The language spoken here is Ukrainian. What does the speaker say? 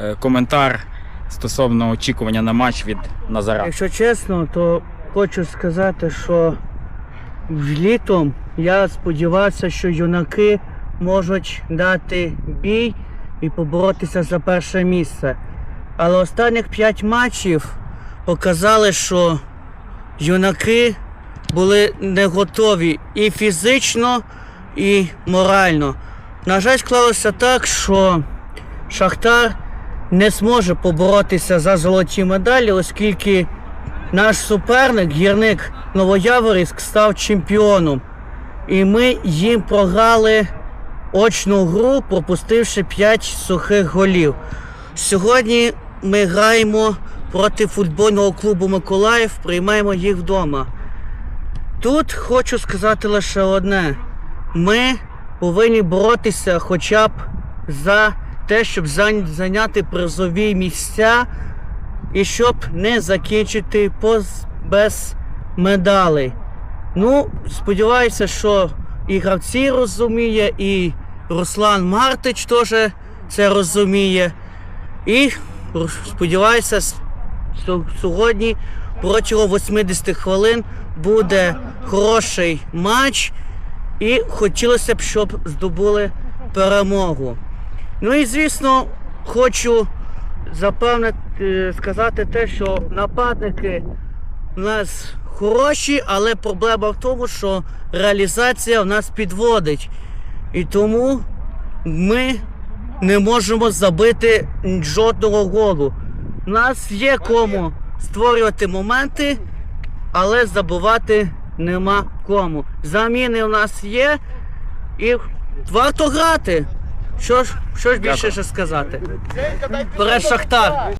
Е, Коментар стосовно очікування на матч від Назара. Якщо чесно, то хочу сказати, що літом я сподівався, що юнаки можуть дати бій і поборотися за перше місце. Але останніх 5 матчів показали, що юнаки були не готові і фізично, і морально. На жаль, склалося так, що Шахтар не зможе поборотися за золоті медалі, оскільки наш суперник, гірник Новояворівськ, став чемпіоном. І ми їм програли очну гру, пропустивши 5 сухих голів. Сьогодні ми граємо проти футбольного клубу Миколаїв, приймаємо їх вдома. Тут хочу сказати лише одне: ми повинні боротися хоча б за те, щоб зайня- зайняти призові місця і щоб не закінчити поз- без медалей. Ну, сподіваюся, що і гравці розуміє, і Руслан Мартич теж це розуміє. І сподіваюся, що сьогодні протягом 80 хвилин буде хороший матч. І хотілося б, щоб здобули перемогу. Ну і звісно, хочу запевнити сказати те, що нападники у нас хороші, але проблема в тому, що реалізація в нас підводить. І тому ми не можемо забити жодного голу. У нас є кому створювати моменти, але забувати нема кому. Заміни у нас є і варто грати. Що ж, що ж більше ще сказати? Вперед Шахтар!